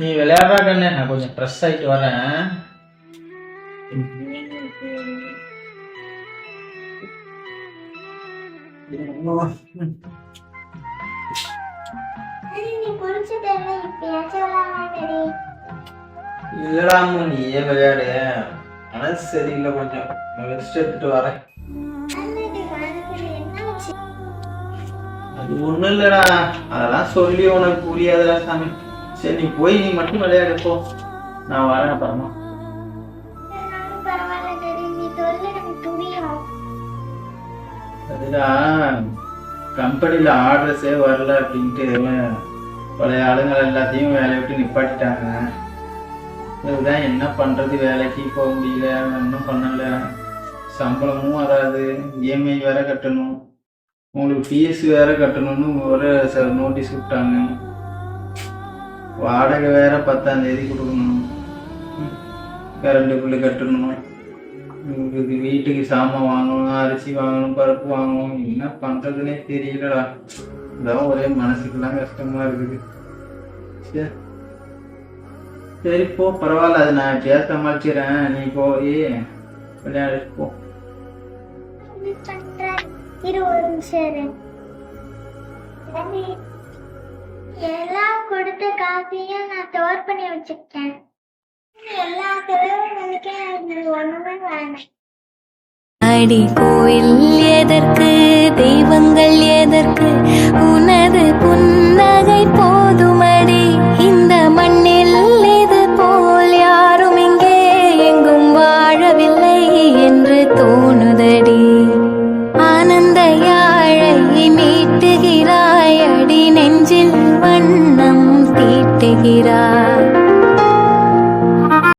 நீ விளையாடுறா கண்ணு. நான் கொஞ்சம் ட்ரெஸ் ஆயிட்டு வரேன் நீ குளிச்சுட்டேன்னா இல்லடா அம்மு, விளையாடு? மனசு சரியில்லை கொஞ்சம். ரெஸ்ட் எடுத்துட்டு வரேன். அது ஒண்ணும் இல்லடா. அதெல்லாம் சொல்லி உனக்கு புரியாதுடா சாமி. சரி நீ போய் நீ மட்டும் விளையாடு போ நான் வரேன் அப்புறமா. அதுதான் கம்பெனியில் ஆர்டர்ஸே வரல அப்படின்ட்டு பழைய ஆளுங்கள் எல்லாத்தையும் வேலையை விட்டு நிப்பாட்டிட்டாங்க. இதுதான் என்ன பண்ணுறது வேலைக்கு போக முடியல ஒன்றும் பண்ணல. சம்பளமும் வராது. இஎம்ஐ வேற கட்டணும். உங்களுக்கு ஃபீஸ் வேற கட்டணும்னு ஒரு நோட்டீஸ் விட்டாங்க. வாடகை வேற பத்தாம் தேதி கொடுக்கணும். கரண்ட் பில்லு கட்டணும். உங்களுக்கு வீட்டுக்கு சாமான் வாங்கணும் அரிசி வாங்கணும் பருப்பு வாங்கணும். என்ன பண்றதுன்னே தெரியலடா. இதான் ஒரே மனசுக்கெல்லாம் கஷ்டமா இருக்குது. சரி. சரி போ. பரவாயில்ல அது நான் எப்படியாவது சமாளிச்சிடறேன். நீ போய் விளையாடு போ. இரு ஒரு நிமிஷம் எல்லாத்தையும் நான் ஸ்டோர் பண்ணி வச்சுக்கிட்டேன் எல்லா செலவும் எனக்கு ஒண்ணுமே வேணாம். அடி கோயில் எதற்கு